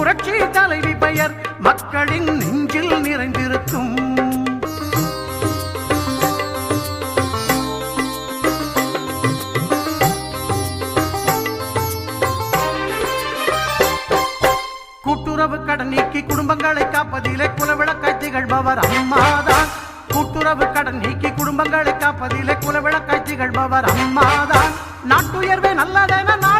புரட்சி தலைவி பெயர் மக்களின் நெஞ்சில் நிறைந்திருக்கும். கூட்டுறவு கடன் நீக்கி குடும்பங்களை காப்பதிலே குலவிளக்காய் திகழ்பவர் அம்மாதான். கூட்டுறவு கடன் நீக்கி குடும்பங்களை காப்பதிலே குலவிளக்காய் திகழ்பவர் அம்மாதான். நாட்டுயர்வே நல்லதென நாள்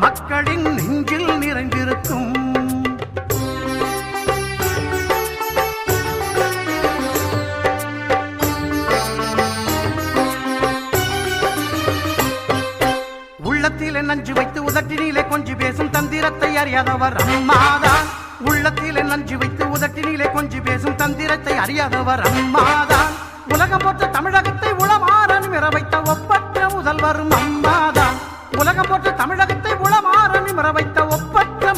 மக்களின் நெஞ்சில் நிறைந்திருக்கும். உள்ளத்திலே நஞ்சு வைத்து உதட்டினிலே கொஞ்சி பேசும் தந்திரத்தை அறியாதவர் அம்மாதான் உள்ளத்திலே நஞ்சு வைத்து உதட்டினிலே கொஞ்சி பேசும் தந்திரத்தை அறியாதவர் அம்மாதான் உலகம் போற்ற தமிழகத்தை உளமாறன் மிற வைத்த ஒப்பற்ற முதல்வரும் அம்மாதான் உலகம் போற்ற தமிழகத்தை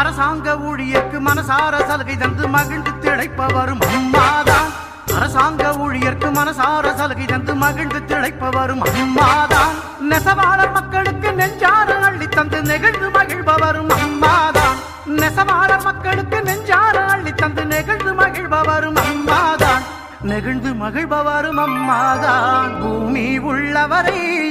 அரசாங்க ஊழியர்க்கு மனசார சலுகை தந்து மகிழ்ந்து திளைப்பவரும் அம்மாதான் அரசாங்க ஊழியர்க்கு மனசார சலுகை தந்து மகிழ்ந்து திளைப்பவரும் அம்மாதான் நெசவாள மக்களுக்கு நெஞ்சார அள்ளி தந்து நெகிழ்ந்து மகிழ்பவரும் அம்மாதான் நெசவாள மக்களுக்கு நெஞ்சார அள்ளி தந்து நெகிழ்ந்து மகிழ்பவரும் அம்மாதான் நெகிழ்ந்து மகிழ்பவரும் அம்மாதான் பூமி உள்ளவரை